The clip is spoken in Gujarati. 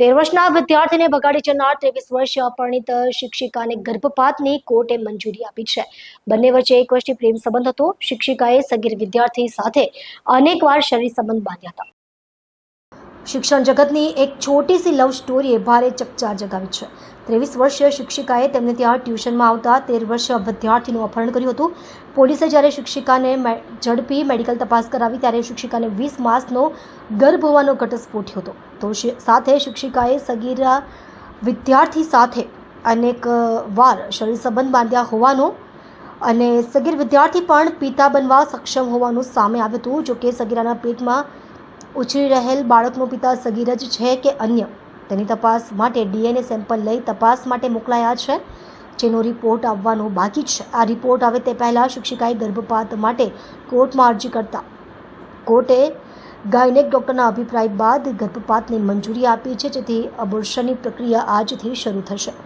તેર વર્ષના વિદ્યાર્થીને બગાડી જનાર ત્રેવીસ વર્ષીય અપરિણિત શિક્ષિકાને ગર્ભપાતની કોર્ટે મંજૂરી આપી છે. બંને વચ્ચે એક વર્ષથી પ્રેમ સંબંધ હતો. શિક્ષિકાએ સગીર વિદ્યાર્થી સાથે અનેકવાર શરીર સંબંધ બાંધ્યા હતા. શિક્ષણ જગતની એક છોટી સી લવ સ્ટોરીએ ભારે ચકચાર જગાવી છે. ત્રેવીસ વર્ષીય શિક્ષિકાએ તેમને ત્યાં ટ્યુશનમાં આવતા તેર વર્ષીય વિદ્યાર્થીનું અપહરણ કર્યું હતું. પોલીસે જ્યારે શિક્ષિકાને ઝડપી મેડિકલ તપાસ કરાવી ત્યારે શિક્ષિકાને વીસ માસનો ગર્ભ હોવાનો ઘટસ્ફોટ હતો. તો સાથે શિક્ષિકાએ સગીરા વિદ્યાર્થી સાથે અનેક વાર શરીર સંબંધ બાંધ્યા હોવાનો અને સગીર વિદ્યાર્થી પણ પિતા બનવા સક્ષમ હોવાનું સામે આવ્યું હતું. જોકે સગીરાના પેટમાં ઉછરી રહેલ બાળકનો પિતા સગીર જ છે કે અન્ય? તેની તપાસ માટે ડીએનએ સેમ્પલ લઈ તપાસ માટે મોકલાયા છે, જેનો રિપોર્ટ આવવાનો બાકી છે. આ રિપોર્ટ આવે તે પહેલાં શિક્ષિકાએ ગર્ભપાત માટે કોર્ટમાં અરજી કરતા. કોર્ટે ગાયનેક ડોક્ટરના અભિપ્રાય બાદ ગર્ભપાતની મંજૂરી આપી છે, જેથી અબોર્શનની પ્રક્રિયા આજથી શરૂ થશે.